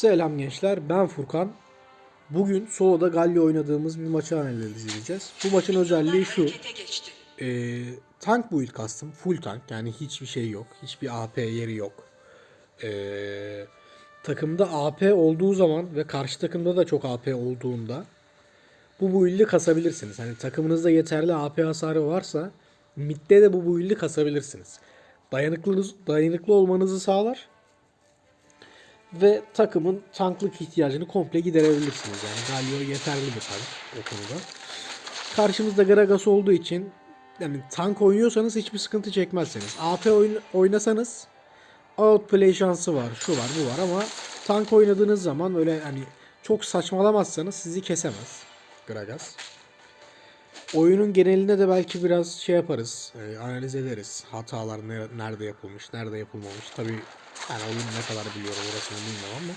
Selam gençler, ben Furkan. Bugün soloda Galio oynadığımız bir maçı analiz edeceğiz. Bu maçın özelliği şu. Ee, tank build kastım. Full tank. Yani hiçbir şey yok. Hiçbir AP yeri yok. Ee, takımda AP olduğu zaman ve karşı takımda da çok AP olduğunda bu build'i kasabilirsiniz. Hani takımınızda yeterli AP hasarı varsa midde de bu build'i kasabilirsiniz. Dayanıklı, dayanıklı olmanızı sağlar ve takımın tanklık ihtiyacını komple giderebilirsiniz. Yani Galio yeterli bir tank o konuda. Karşımızda Gragas olduğu için yani tank oynuyorsanız hiçbir sıkıntı çekmezseniz. AP oyun, oynasanız outplay şansı var, şu var, bu var ama tank oynadığınız zaman öyle hani çok saçmalamazsanız sizi kesemez Gragas. Oyunun genelinde de belki biraz şey yaparız, e, analiz ederiz. Hatalar ne- nerede yapılmış, nerede yapılmamış. Tabii yani oyunu ne kadar biliyorum orasını bilmiyorum ama.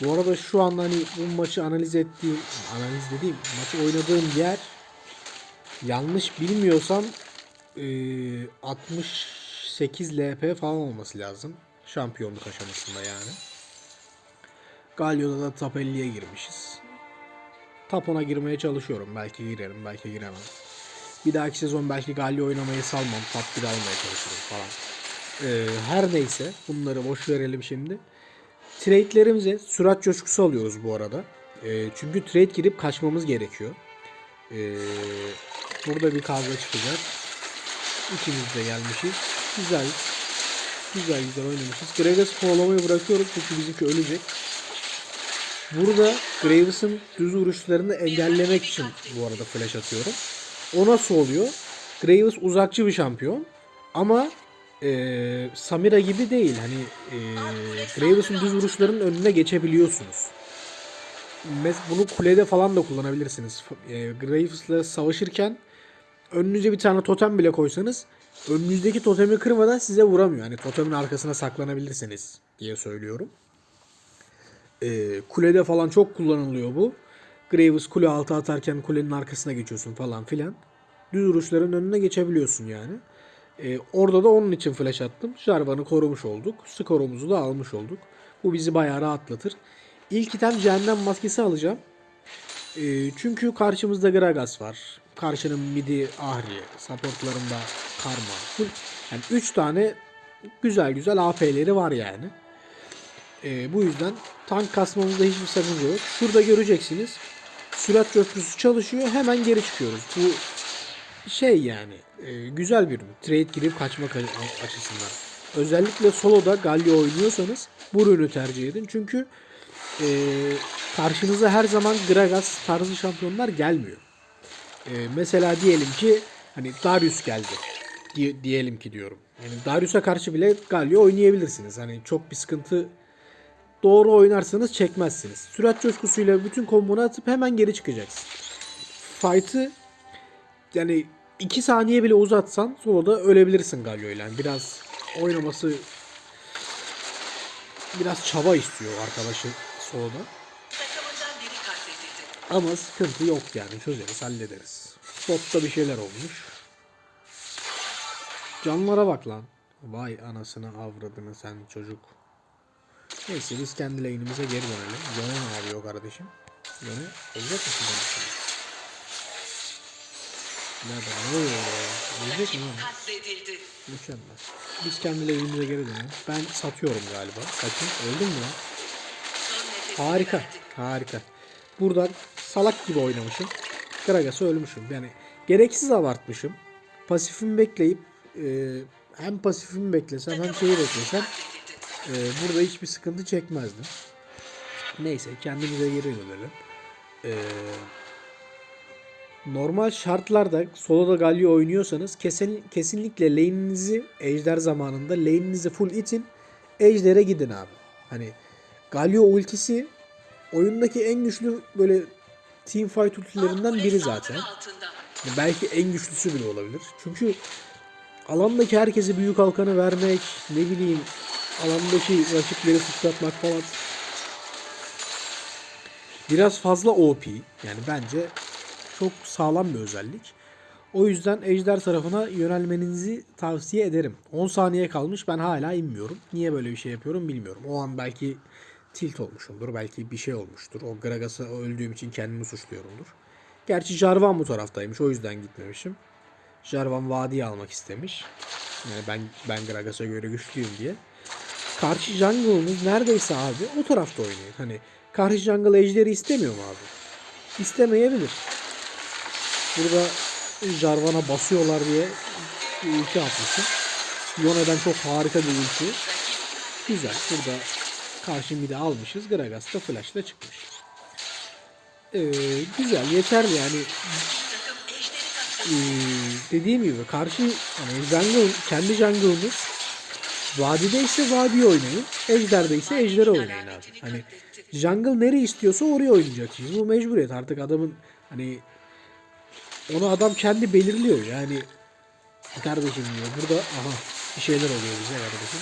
Bu arada şu anda hani bu maçı analiz ettiğim, analiz dediğim maçı oynadığım yer yanlış bilmiyorsam e, 68 LP falan olması lazım. Şampiyonluk aşamasında yani. Galio'da da top 50'ye girmişiz. Top 10'a girmeye çalışıyorum. Belki girerim, belki giremem. Bir dahaki sezon belki Galio oynamayı salmam. Top 1 almaya çalışırım falan. Ee, her neyse bunları boş verelim şimdi. Trade'lerimize sürat coşkusu alıyoruz bu arada. Ee, çünkü trade girip kaçmamız gerekiyor. Ee, burada bir kavga çıkacak. İkimiz de gelmişiz. Güzel. Güzel güzel oynamışız. Gragas kovalamayı bırakıyorum çünkü bizimki ölecek. Burada Graves'ın düz vuruşlarını engellemek için bu arada flash atıyorum. O nasıl oluyor? Graves uzakçı bir şampiyon. Ama eee, Samira gibi değil. Hani eee Graves'ın düz vuruşlarının önüne geçebiliyorsunuz. Mes bunu kulede falan da kullanabilirsiniz. Eee, Graves'la savaşırken önünüze bir tane totem bile koysanız önünüzdeki totemi kırmadan size vuramıyor. Hani totemin arkasına saklanabilirsiniz diye söylüyorum. Ee, kulede falan çok kullanılıyor bu. Graves kule altı atarken kulenin arkasına geçiyorsun falan filan. Düz vuruşların önüne geçebiliyorsun yani. Ee, orada da onun için flash attım. Jarvan'ı korumuş olduk. Skorumuzu da almış olduk. Bu bizi bayağı rahatlatır. İlk item cehennem maskesi alacağım. Ee, çünkü karşımızda Gragas var. Karşının midi Ahri. Supportlarında Karma. Yani 3 tane güzel güzel AP'leri var yani. Ee, bu yüzden tank kasmamızda hiçbir sakınca yok. Şurada göreceksiniz. Sürat köprüsü çalışıyor. Hemen geri çıkıyoruz. Bu şey yani e, güzel bir ürün. Trade girip kaçmak açısından. Özellikle soloda Galio oynuyorsanız bu ürünü tercih edin. Çünkü e, karşınıza her zaman Gragas tarzı şampiyonlar gelmiyor. E, mesela diyelim ki hani Darius geldi. Diye- diyelim ki diyorum. Yani Darius'a karşı bile Galio oynayabilirsiniz. Hani çok bir sıkıntı doğru oynarsanız çekmezsiniz. Sürat coşkusuyla bütün kombonu atıp hemen geri çıkacaksın. Fight'ı yani 2 saniye bile uzatsan soloda ölebilirsin Galio ile. Yani biraz oynaması biraz çaba istiyor arkadaşı soloda. Ama sıkıntı yok yani çözeriz hallederiz. Botta bir şeyler olmuş. Canlara bak lan. Vay anasını avradını sen çocuk. Neyse biz kendi lane'imize geri dönelim. Yone ne yapıyor kardeşim? Yone olacak mısın? Nerede? Ne oluyor oraya? Ölecek mi. Mükemmel. Biz kendi lane'imize geri dönelim. Ben satıyorum galiba. Bakayım öldüm mü nefesini Harika. Harika. Buradan salak gibi oynamışım. Gragas'ı ölmüşüm. Yani gereksiz abartmışım. Pasifimi bekleyip e, hem pasifimi beklesem hem şeyi beklesem e, burada hiçbir sıkıntı çekmezdim. Neyse kendimize geri dönelim. E, normal şartlarda soloda Galio oynuyorsanız kesin, kesinlikle lane'inizi ejder zamanında lane'inizi full itin ejdere gidin abi. Hani Galio ultisi oyundaki en güçlü böyle team fight ultilerinden biri zaten. Altında. Belki en güçlüsü bile olabilir. Çünkü alandaki herkese büyük halkanı vermek, ne bileyim alandaki rakipleri sıçratmak falan biraz fazla OP. Yani bence çok sağlam bir özellik. O yüzden Ejder tarafına yönelmenizi tavsiye ederim. 10 saniye kalmış ben hala inmiyorum. Niye böyle bir şey yapıyorum bilmiyorum. O an belki tilt olmuşumdur. Belki bir şey olmuştur. O Gragas'a öldüğüm için kendimi suçluyorumdur. Gerçi Jarvan bu taraftaymış. O yüzden gitmemişim. Jarvan vadiyi almak istemiş. Yani ben ben Gragas'a göre güçlüyüm diye. Karşı jungle'ımız neredeyse abi o tarafta oynuyor. Hani karşı jungle ejderi istemiyor mu abi? İstemeyebilir. Burada Jarvan'a basıyorlar diye ulti atmışım. Yone'den çok harika bir ulti. Güzel. Burada karşı midi almışız. Gragas da flash'la çıkmış. Ee, güzel. Yeterli yani. Ee, dediğim gibi karşı hani jungle, kendi jungle'ımız vadide ise vadiye oynayın. Ejder'de ise ejderi oynayın abi. Hani jungle nereye istiyorsa oraya oynayacaksınız. Bu mecburiyet. Artık adamın hani onu adam kendi belirliyor. Yani kardeşim diyor burada aha bir şeyler oluyor bize kardeşim.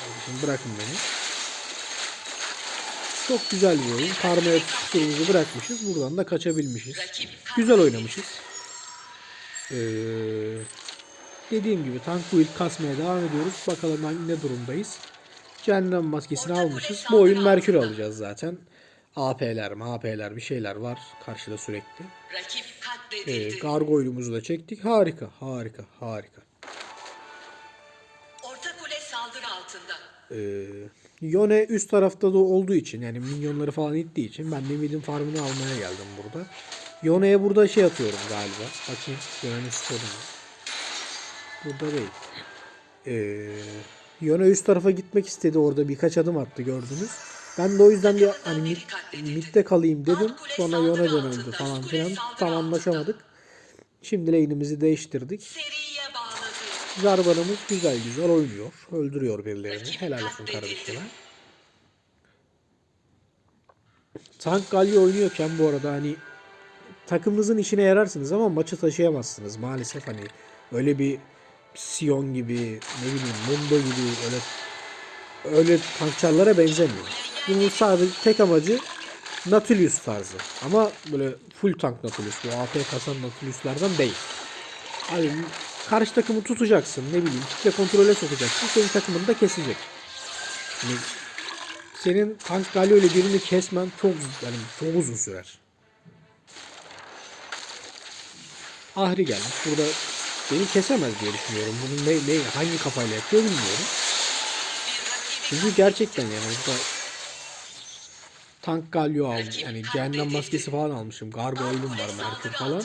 Kardeşim bırakın beni. Çok güzel bir oyun. Karmaya tutuşturuumuzu bırakmışız. Buradan da kaçabilmişiz. Güzel oynamışız. Ee, dediğim gibi tank build kasmaya devam ediyoruz. Bakalım ne durumdayız. Cehennem maskesini almışız. Bu oyun Merkür alacağız zaten. AP'ler, MAP'ler bir şeyler var karşıda sürekli. Rakip Ee, katledildi. gargoyle'umuzu da çektik. Harika, harika, harika. Orta kule saldırı altında. Ee, Yone üst tarafta da olduğu için yani minyonları falan ittiği için ben de midin farmını almaya geldim burada. Yone'ye burada şey atıyorum galiba. Bakayım Yone'nin skoru mu? Burada değil. Ee, Yone üst tarafa gitmek istedi orada birkaç adım attı gördünüz. Ben de o yüzden bir hani mid, midde kalayım dedim. Sonra Yone dönüldü falan filan. Tam anlaşamadık. Şimdi lane'imizi değiştirdik. Jarvan'ımız güzel güzel oynuyor. Öldürüyor birilerini. Helal olsun kardeşime. Tank Galio oynuyorken bu arada hani takımınızın işine yararsınız ama maçı taşıyamazsınız maalesef hani öyle bir Sion gibi ne bileyim Mundo gibi öyle öyle tankçarlara benzemiyor. Bunun sadece tek amacı Nautilus tarzı. Ama böyle full tank Nautilus. Bu AP kasan Nautilus'lardan değil. Abi karşı takımı tutacaksın ne bileyim kitle kontrole sokacaksın senin takımını da kesecek. Hani senin tank Galio ile birini kesmen çok yani çok uzun sürer. Ahri gelmiş. Burada beni kesemez diye düşünüyorum. Bunun ne, ne hangi kafayla yapıyor bilmiyorum. Çünkü gerçekten yani burada tank Galio aldım. Yani cehennem maskesi falan almışım. Gargoyle'um var Merkür falan.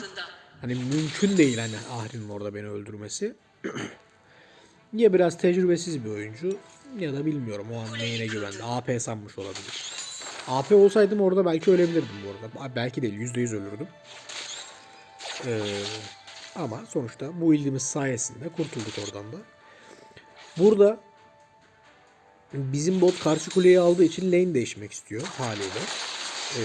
Hani mümkün değil hani Ahri'nin orada beni öldürmesi. ya biraz tecrübesiz bir oyuncu ya da bilmiyorum o an neyine güvendi. AP sanmış olabilir. AP olsaydım orada belki ölebilirdim bu arada. Belki değil %100 ölürdüm. Ee, ama sonuçta bu ilgimiz sayesinde kurtulduk oradan da. Burada bizim bot karşı kuleyi aldığı için lane değişmek istiyor haliyle. Ee,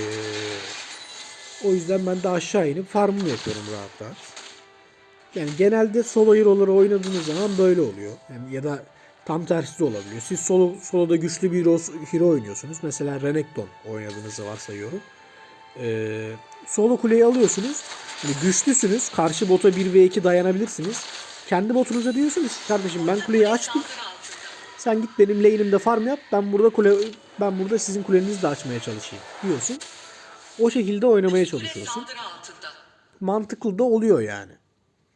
o yüzden ben de aşağı inip farmımı yapıyorum rahat rahat. Yani genelde solo hero'ları oynadığınız zaman böyle oluyor. Yani ya da tam tersi de olabiliyor. Siz solo soloda güçlü bir hero, oynuyorsunuz. Mesela Renekton oynadığınızı varsayıyorum. Ee, solo kuleyi alıyorsunuz. Hani güçlüsünüz. Karşı bota 1 ve 2 dayanabilirsiniz. Kendi botunuza diyorsunuz kardeşim ben kuleyi açtım. Sen git benim lane'imde farm yap. Ben burada kule ben burada sizin kulenizi de açmaya çalışayım diyorsun. O şekilde oynamaya çalışıyorsun. Mantıklı da oluyor yani.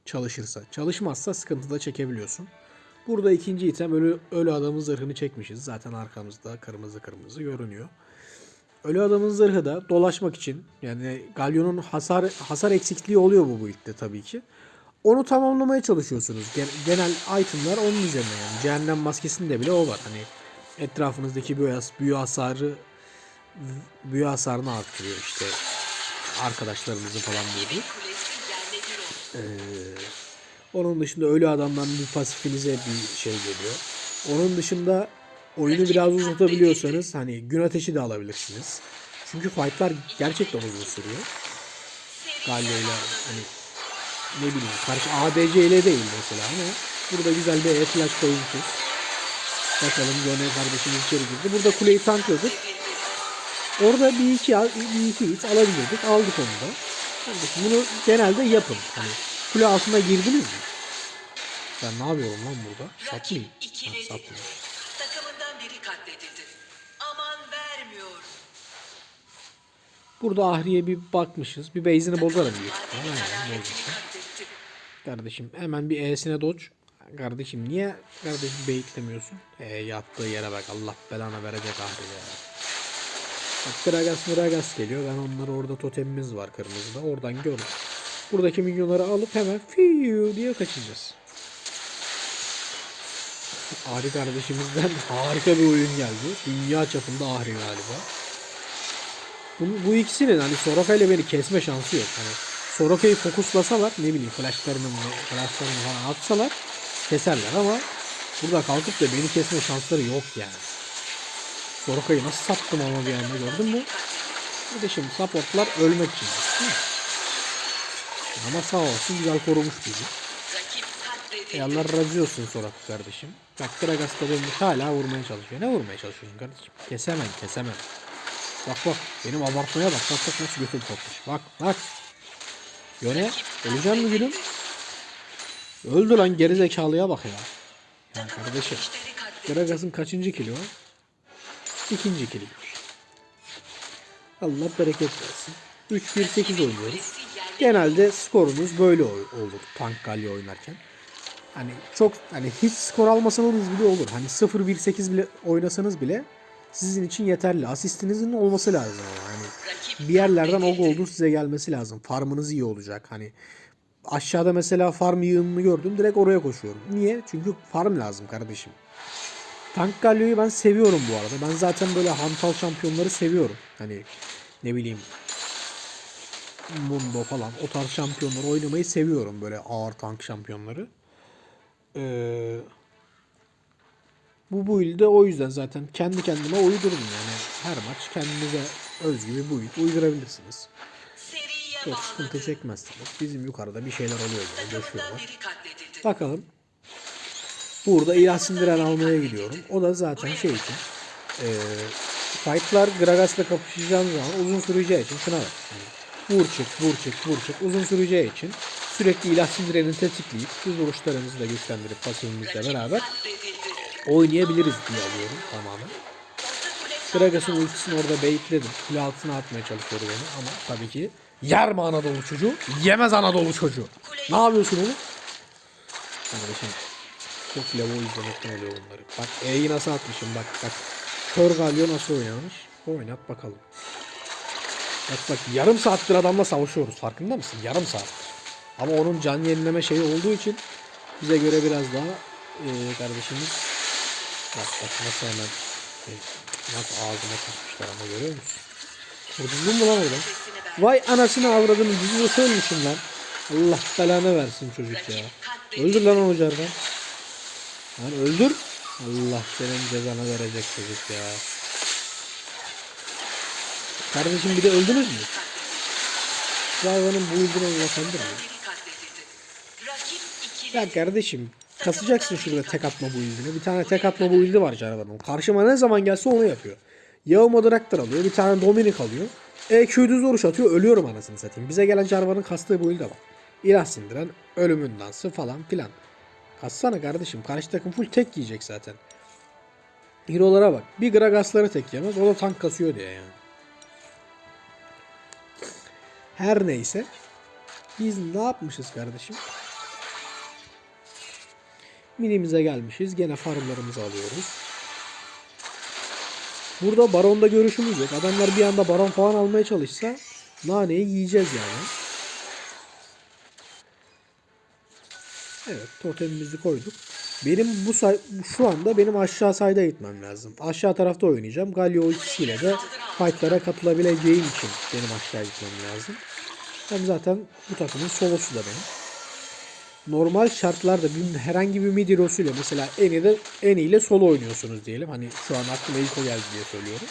Çalışırsa. Çalışmazsa sıkıntı da çekebiliyorsun. Burada ikinci item ölü, ölü adamın zırhını çekmişiz. Zaten arkamızda kırmızı kırmızı görünüyor. Ölü adamın zırhı da dolaşmak için yani Galyon'un hasar hasar eksikliği oluyor bu build'de tabii ki. Onu tamamlamaya çalışıyorsunuz. Gen- Genel itemlar onun üzerine yani. Cehennem maskesinde bile o var. Hani etrafınızdaki büyü, büyü hasarı büyü hasarını arttırıyor işte. Arkadaşlarımızın falan bir oldu. Onun dışında ölü adamdan bir pasifinize bir şey geliyor. Onun dışında oyunu biraz uzatabiliyorsanız hani gün ateşi de alabilirsiniz. Çünkü fightlar gerçekten uzun sürüyor. Galio ile hani ne bileyim karşı ADC ile değil mesela ama burada güzel bir air flash koymuşuz. Bakalım Yone kardeşimiz içeri girdi. Burada kuleyi tankladık. Orada bir iki, bir iki hit alabilirdik. Aldık onu da. Kardeşim bunu genelde yapın. Hani kule altına girdiniz mi? Ben ne yapıyorum lan burada? Satmayayım. Ha, satmayayım. Takımından biri katledildi. Aman Burada Ahri'ye bir bakmışız. Bir base'ini bozarım. Madenin Aynen, bozmuşum. Kardeşim hemen bir E'sine dodge. Kardeşim niye kardeşim beyitlemiyorsun? E yattığı yere bak Allah belanı verecek Ahri ya. Bak Gragas Miragas geliyor. Ben onları orada totemimiz var kırmızıda. Oradan gördüm. Buradaki milyonları alıp hemen fiyu diye kaçacağız. Ahri kardeşimizden harika bir oyun geldi. Dünya çapında Ahri galiba. Bu, bu ikisinin hani Soraka ile beni kesme şansı yok. Hani Soraka'yı fokuslasalar ne bileyim flashlarını flashlarını falan atsalar keserler ama burada kalkıp da beni kesme şansları yok yani. Soraka'yı nasıl sattım ama bir anda gördün mü? Bir de şimdi supportlar ölmek için. Ama sağ olsun güzel korumuş bizi. E Allah razı olsun Soraka kardeşim. Bak Gragas da dönmüş hala vurmaya çalışıyor. Ne vurmaya çalışıyorsun kardeşim? Kesemem kesemem. Bak bak benim abartmaya bak. Bak bak nasıl götüm kopmuş. Bak bak. Yöne öleceğim mi gülüm? Öldü lan geri bak ya. Ya kardeşim. Gragas'ın kaçıncı kilo? İkinci kiliymiş. Allah bereket versin. 3-1-8 oynuyoruz. Genelde skorumuz böyle ol- olur tank galya oynarken. Hani çok hani hiç skor almasanız bile olur. Hani 0-1-8 bile oynasanız bile sizin için yeterli. Asistinizin olması lazım ama hani bir yerlerden o goldu size gelmesi lazım. Farmınız iyi olacak. Hani aşağıda mesela farm yığınını gördüm direkt oraya koşuyorum. Niye? Çünkü farm lazım kardeşim. Tank Galio'yu ben seviyorum bu arada. Ben zaten böyle hantal şampiyonları seviyorum. Hani ne bileyim Mundo falan o tarz şampiyonları oynamayı seviyorum. Böyle ağır tank şampiyonları. Ee, bu build'de o yüzden zaten kendi kendime uydurdum yani. Her maç kendinize özgü bir build uydurabilirsiniz. Çok sıkıntı çekmezsiniz. Bizim yukarıda bir şeyler oluyor biri katledildi. Bakalım. Burada ilah sindiren almaya gidiyorum. O da zaten şey için. E, fightlar Gragas'la kapışacağım zaman uzun süreceği için şuna bak. Yani vur çık, vur çık, vur çık uzun süreceği için sürekli ilah sindireni tetikleyip biz vuruşlarımızı da güçlendirip pasifimizle beraber. Oynayabiliriz diye alıyorum tamamen. Gragas'ın ultisini orada baitledim. Kule altına atmaya çalışıyordu beni ama tabii ki yer mi Anadolu çocuğu? Yemez Anadolu çocuğu. Ne yapıyorsun oğlum? Kardeşim çok level izlemekten oluyor bunları. Bak E'yi nasıl atmışım bak bak. Kör Galio nasıl oynamış? Oynat bakalım. Bak bak yarım saattir adamla savaşıyoruz farkında mısın? Yarım saattir. Ama onun can yenileme şeyi olduğu için bize göre biraz daha eee kardeşimiz bak bak nasıl hemen e, nasıl ağzıma sıkmışlar ama görüyor musun? Vurdun mu lan orada? Vay anasını avradını dizi ölmüşüm lan. Allah belanı versin çocuk ya. Öldür lan onu cardan. Lan öldür. Allah senin cezanı verecek çocuk ya. Kardeşim bir de öldünüz mü? Hayvanın bu katledildi. Rakip ikili. Ya kardeşim kasacaksın şurada tek atma bu yüzüne. Bir tane tek atma bu yüzü var canavarın. Karşıma ne zaman gelse onu yapıyor. Yağma Draktar alıyor. Bir tane Dominik alıyor. EQ düz vuruş atıyor. Ölüyorum anasını satayım. Bize gelen canavarın kastığı bu ilde bak. İlah sindiren ölümün dansı falan filan. Kassana kardeşim. Karşı takım full tek yiyecek zaten. Hero'lara bak. Bir Gragas'ları tek yemez. O da tank kasıyor diye yani. Her neyse. Biz ne yapmışız kardeşim? Minimize gelmişiz. Gene farmlarımızı alıyoruz. Burada baronda görüşümüz yok. Adamlar bir anda baron falan almaya çalışsa naneyi yiyeceğiz yani. Evet totemimizi koyduk. Benim bu say şu anda benim aşağı sayda gitmem lazım. Aşağı tarafta oynayacağım. Galio ultisiyle de fightlara katılabileceğim için benim aşağı gitmem lazım. Hem zaten bu takımın solosu da benim normal şartlarda bir, herhangi bir mid hero'suyla mesela Eni de Eni ile solo oynuyorsunuz diyelim. Hani şu an aklıma ilk o geldi diye söylüyorum.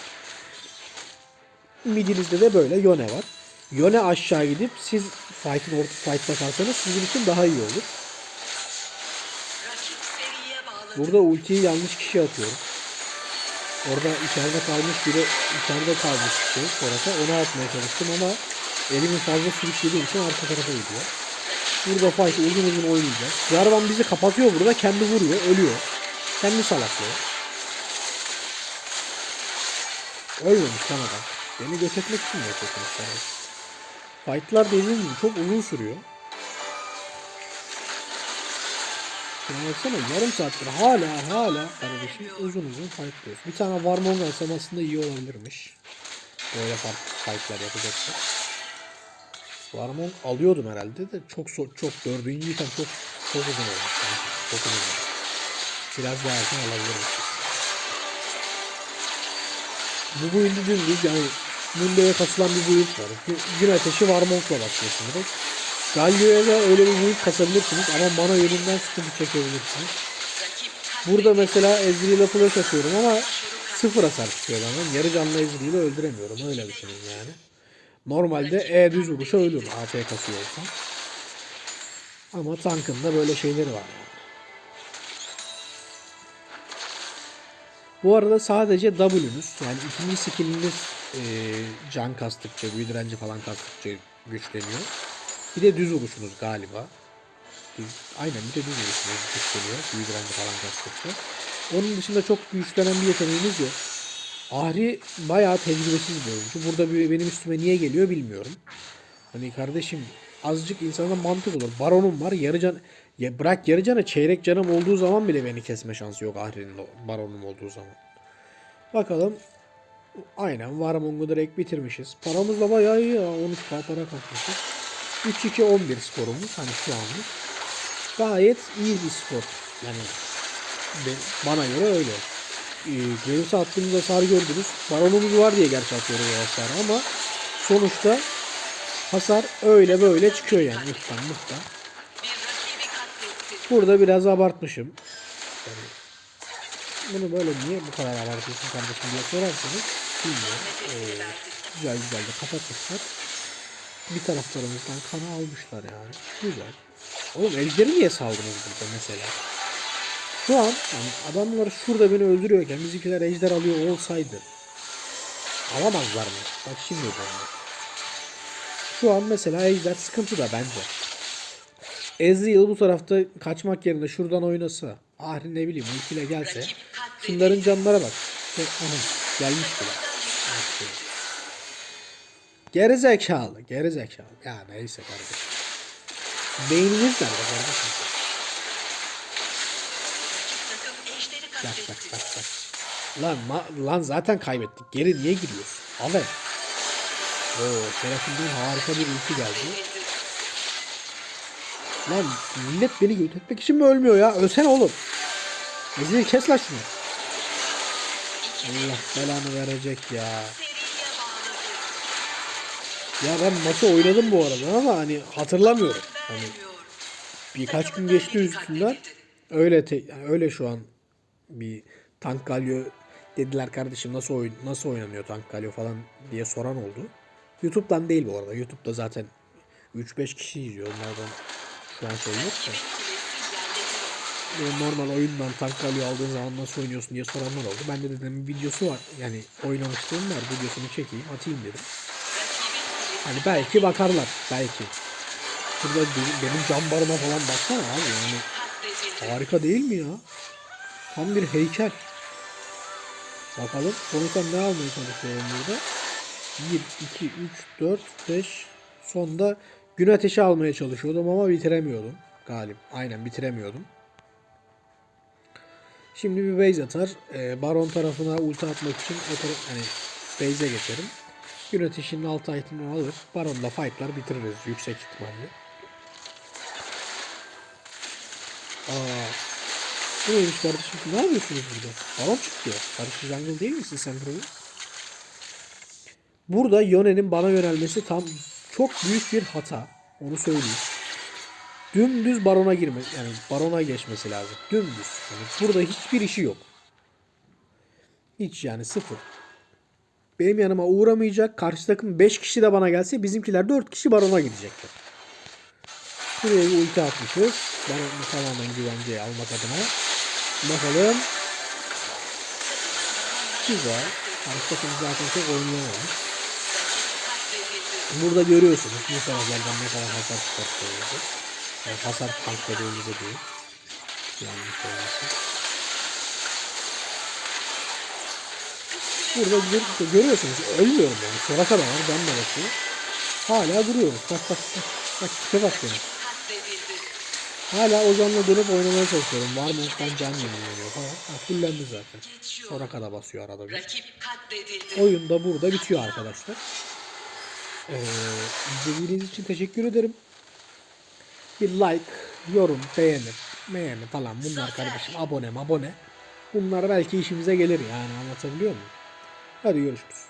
Midinizde de böyle Yone var. Yone aşağı gidip siz fight'ın orta fight'ta kalsanız sizin için daha iyi olur. Burada ultiyi yanlış kişi atıyorum. Orada içeride kalmış biri içeride kalmış şey sonrası onu atmaya çalıştım ama elimin fazla sürüklediği için arka tarafa gidiyor. Burada fight uzun uzun oynayacağız. Jarvan bizi kapatıyor burada kendi vuruyor ölüyor. Kendi salaklıyor. Ölmemiş lan adam. Beni götürmek için mi yapıyorsunuz kardeşim? Fight'lar dediğim gibi çok uzun sürüyor. Şuna baksana yarım saattir hala hala kardeşim uzun uzun fightlıyoruz. Bir tane Warmong alsam aslında iyi olabilirmiş. Böyle farklı fight'lar yapacaksak. Warmong alıyordum herhalde de çok çok dördüncü item çok çok uzun olmuş. Yani çok uzun olmuş. Biraz daha erken alabilirmişiz. Bu build'i dümdüz yani Mundo'ya kasılan bir build var. Gün, ateşi Warmonk'la başlıyorsun direkt. Galio'ya da öyle bir build kasabilirsiniz ama mana yönünden sıkıntı çekebilirsiniz. Burada mesela Ezreal'a flash atıyorum ama sıfır hasar çıkıyor benden. Yarı canlı Ezreal'ı öldüremiyorum. Öyle düşünün yani. Normalde E düz vuruşa ölür AP kasıyor olsam. Ama tankın da böyle şeyleri var yani. Bu arada sadece W'nüz yani ikinci skilliniz e, can kastıkça, büyü direnci falan kastıkça güçleniyor. Bir de düz vuruşunuz galiba. Düz, aynen bir de düz vuruşunuz güçleniyor. Büyü direnci falan kastıkça. Onun dışında çok güçlenen bir yeteneğiniz yok. Ahri bayağı tecrübesiz bir oyuncu. Burada benim üstüme niye geliyor bilmiyorum. Hani kardeşim azıcık insana mantık olur. Baronum var yarı can... Ya bırak yarı cana çeyrek canım olduğu zaman bile beni kesme şansı yok Ahri'nin baronum olduğu zaman. Bakalım. Aynen Warmong'u direkt bitirmişiz. Paramız da bayağı iyi ya. 13k para kasmışız. 3-2-11 skorumuz. Hani şu anlık. Gayet iyi bir skor. Yani bana göre öyle. Ee, Graves'e attığımız hasar gördünüz. Baronumuz var diye gerçi atıyoruz o hasarı ama sonuçta hasar öyle böyle çıkıyor yani ıhtan mıhtan. katletti. Burada biraz abartmışım. Yani bunu böyle niye bu kadar abartıyorsun kardeşim diye sorarsanız bilmiyorum. Ee, güzel güzel de kapatmışlar. Bir taraftarımızdan kanı almışlar yani. Güzel. Oğlum ejderi niye saldınız burada mesela? Şu an yani adamlar şurada beni öldürüyorken bizimkiler ejder alıyor olsaydı alamazlar mı? Bak şimdi bunu. Şu an mesela ejder sıkıntı da bence. Ezreal bu tarafta kaçmak yerine şuradan oynasa. Ahri ne bileyim ultiyle gelse. Şunların canlara bak. Şey, aha, gelmiş bile. Aferin. Geri zekalı. Geri zekalı. Ya neyse kardeşim. Beyniniz nerede kardeşim? Takım ejderi Bak bak bak bak. Lan, ma- lan zaten kaybettik. Geri niye gidiyorsun? Abi. Oo, Seraphim'den harika bir ulti geldi. Lan millet beni götürtmek için mi ölmüyor ya? Ölsene oğlum. Ezil kes lan şunu. Allah belanı verecek ya. Ya ben maçı oynadım bu arada ama hani hatırlamıyorum. Hani birkaç gün geçti üstünden. Öyle te- yani öyle şu an bir tank galio dediler kardeşim nasıl oyun nasıl oynanıyor tank galio falan diye soran oldu. YouTube'dan değil bu arada. YouTube'da zaten 3-5 kişi izliyor. Onlardan şu an şey yok da. Normal oyundan tank galio aldığın zaman nasıl oynuyorsun diye soranlar oldu. Ben de dedim videosu var. Yani oynamışlığım var. Videosunu çekeyim atayım dedim. Hani belki bakarlar. Belki. Şurada benim, benim cam barıma falan baksana abi yani. Harika değil mi ya? Tam bir heykel. Bakalım sonuçta ne almaya çalışıyorum burada? 1, 2, 3, 4, 5. Sonda gün ateşi almaya çalışıyordum ama bitiremiyordum. Galip. Aynen bitiremiyordum. Şimdi bir base atar. Ee, Baron tarafına ulti atmak için o hani base'e geçerim. Gün ateşinin altı itemini alır. Baron'la fightlar bitiririz yüksek ihtimalle. Aa, bu neymiş kardeşim? Ne yapıyorsunuz burada? Baron çıktı. Karşı jungle değil misin sen burada? Burada Yone'nin bana yönelmesi tam çok büyük bir hata. Onu söyleyeyim. Dümdüz barona girme yani barona geçmesi lazım. Dümdüz. Yani burada hiçbir işi yok. Hiç yani sıfır. Benim yanıma uğramayacak. Karşı takım 5 kişi de bana gelse bizimkiler 4 kişi barona gidecekler. Buraya bir ulti atmışız. Ben tamamen güvenceye almak adına. Bakalım. Güzel. Takım zaten çok oynayamamış. Katledildi. Burada görüyorsunuz bu taraflardan ne kadar hasar çıkarttığımızı. Yani hasar tankladığımızı değil. Yanlış olmasın. Burada gör- görüyorsunuz ölmüyorum yani. Sona kadar var. Ben de basıyor. Hala duruyoruz. Bak bak bak. Bak tipe bak benim. Hala Ozan'la dönüp oynamaya çalışıyorum. Var mı ben can yenileniyor falan. Ha, fullendi zaten. Sonra kadar basıyor arada bir. Oyun da burada bitiyor arkadaşlar. Ee, izlediğiniz için teşekkür ederim. Bir like, yorum, beğeni, beğeni falan bunlar kardeşim. Abone abone. Bunlar belki işimize gelir yani anlatabiliyor muyum? Hadi görüşürüz.